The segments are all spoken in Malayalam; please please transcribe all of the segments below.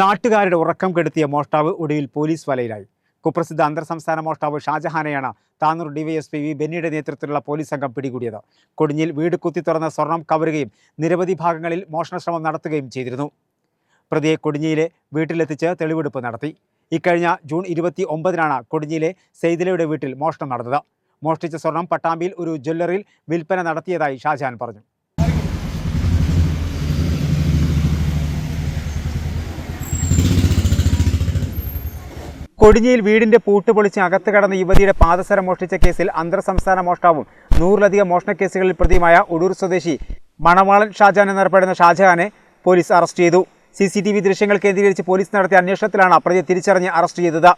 നാട്ടുകാരുടെ ഉറക്കം കെടുത്തിയ മോഷ്ടാവ് ഒടുവിൽ പോലീസ് വലയിലായി. കുപ്രസിദ്ധ അന്തർസംസ്ഥാന മോഷ്ടാവ് ഷാജഹാനെയാണ് താനൂർ ഡിവൈഎസ്പി വി ബെന്നിയുടെ നേതൃത്വത്തിലുള്ള പോലീസ് സംഘം പിടികൂടിയത്. കൊടിഞ്ഞിൽ വീട് കുത്തി തുറന്ന സ്വർണം കവരുകയും നിരവധി ഭാഗങ്ങളിൽ മോഷണശ്രമം നടത്തുകയും ചെയ്തിരുന്നു. പ്രതിയെ കൊടിഞ്ഞിയിലെ വീട്ടിലെത്തിച്ച് തെളിവെടുപ്പ് നടത്തി. ഇക്കഴിഞ്ഞ ജൂൺ ഇരുപത്തി ഒമ്പതിനാണ് കൊടിഞ്ഞിയിലെ സെയ്തിലയുടെ വീട്ടിൽ മോഷണം നടന്നത്. മോഷ്ടിച്ച സ്വർണം പട്ടാമ്പിയിൽ ഒരു ജ്വല്ലറിയിൽ വിൽപ്പന നടത്തിയതായി ഷാജഹാൻ പറഞ്ഞു. കൊടിഞ്ഞിയിൽ വീടിന്റെ പൂട്ട് പൊളിച്ച് അകത്ത് കടന്ന യുവതിയുടെ പാദസരം മോഷ്ടിച്ച കേസിൽ അന്തർ സംസ്ഥാന മോഷ്ടാവും. നൂറിലധികം മോഷണ കേസുകളിൽ പ്രതിയുമായ ഉടൂർ സ്വദേശി മണവാളൻ ഷാജാൻ എന്നറിയപ്പെടുന്ന ഷാജഹാനെ പോലീസ് അറസ്റ്റ് ചെയ്തു. സി സി ടി വി ദൃശ്യങ്ങൾ കേന്ദ്രീകരിച്ച് പോലീസ് നടത്തിയ അന്വേഷണത്തിലാണ് പ്രതിയെ തിരിച്ചറിഞ്ഞ് അറസ്റ്റ് ചെയ്തത്.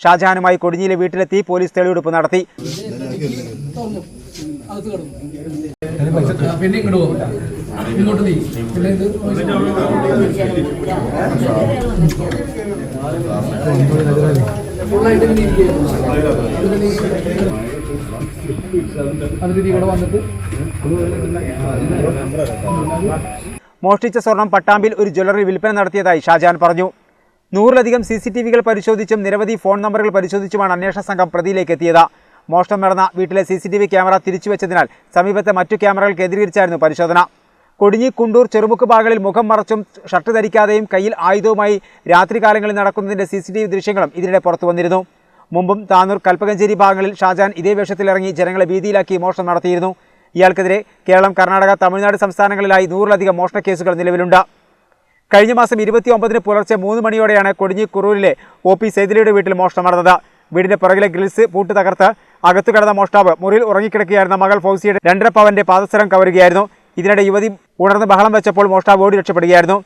ഷാജഹാനുമായി കൊടിഞ്ഞിയിലെ വീട്ടിലെത്തി പോലീസ് തെളിവെടുപ്പ് നടത്തി പിന്നെ ഇങ്ങോട്ട് നീ. അതിന് ഇവിടെ വന്നിട്ട് മോഷ്ടിച്ച സ്വർണം പട്ടാമ്പിൽ ഒരു ജ്വല്ലറി വിൽപ്പന നടത്തിയതായി ഷാജാൻ പറഞ്ഞു. നൂറിലധികം സി സി ടി വികൾ പരിശോധിച്ചും നിരവധി ഫോൺ നമ്പറുകൾ പരിശോധിച്ചുമാണ് അന്വേഷണ സംഘം പ്രതിയിലേക്ക് എത്തിയത്. മോഷണം നടന്ന വീട്ടിലെ C C T V camera തിരിച്ചുവെച്ചതിനാൽ സമീപത്തെ മറ്റു ക്യാമറകൾ കേന്ദ്രീകരിച്ചായിരുന്നു പരിശോധന. കൊടിഞ്ഞി കുണ്ടൂർ ചെറുമുക്ക് ഭാഗങ്ങളിൽ മുഖം മറച്ചും ഷർട്ട് ധരിക്കാതെയും കയ്യിൽ ആയുധവുമായി രാത്രികാലങ്ങളിൽ നടക്കുന്നതിന്റെ സി സി ടി വി ദൃശ്യങ്ങളും ഇതിനിടെ പുറത്തു വന്നിരുന്നു. മുമ്പും താനൂർ കൽപ്പകഞ്ചേരി ഭാഗങ്ങളിൽ ഷാജാൻ ഇതേ വേഷത്തിലിറങ്ങി ജനങ്ങളെ ഭീതിയിലാക്കി മോഷണം നടത്തിയിരുന്നു. ഇയാൾക്കെതിരെ കേരളം കർണാടക തമിഴ്നാട് സംസ്ഥാനങ്ങളിലായി നൂറിലധികം മോഷണ കേസുകൾ നിലവിലുണ്ട്. കഴിഞ്ഞ മാസം ഇരുപത്തി ഒമ്പതിന് പുലർച്ചെ മൂന്ന് മണിയോടെയാണ് കൊടിഞ്ഞി കുറൂരിലെ ഒ പി സേതിലയുടെ വീട്ടിൽ മോഷണം നടന്നത്. വീടിന്റെ പുറകിലെ ഗ്രിൽസ് പൂട്ട് തകർത്ത് അകത്തു കടന്ന മോഷ്ടാവ് മുറിയിൽ ഉറങ്ങിക്കിടക്കുകയായിരുന്ന മകൾ ഫൗസിയുടെ രണ്ടര പവന്റെ പാദസരം കവരുകയായിരുന്നു. ഇതിനിടെ യുവതി ഉണർന്ന് ബഹളം വെച്ചപ്പോൾ മോഷ്ടാവ് ഓടി രക്ഷപ്പെടുകയായിരുന്നു.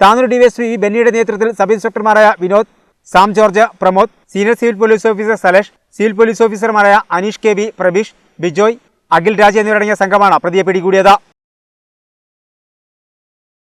താനൂർ ഡിവൈഎസ്പി ബെന്നിയുടെ നേതൃത്വത്തിൽ sub ഇൻസ്പെക്ടർമാരായ Vinod Sam George Pramod senior civil police officer Salesh civil police ഓഫീസർമാരായ അനീഷ് കെ ബി പ്രബീഷ് ബിജോയ് അഖിൽ രാജ് എന്നിവരടങ്ങിയ സംഘമാണ് പ്രതിയെ പിടികൂടിയത്.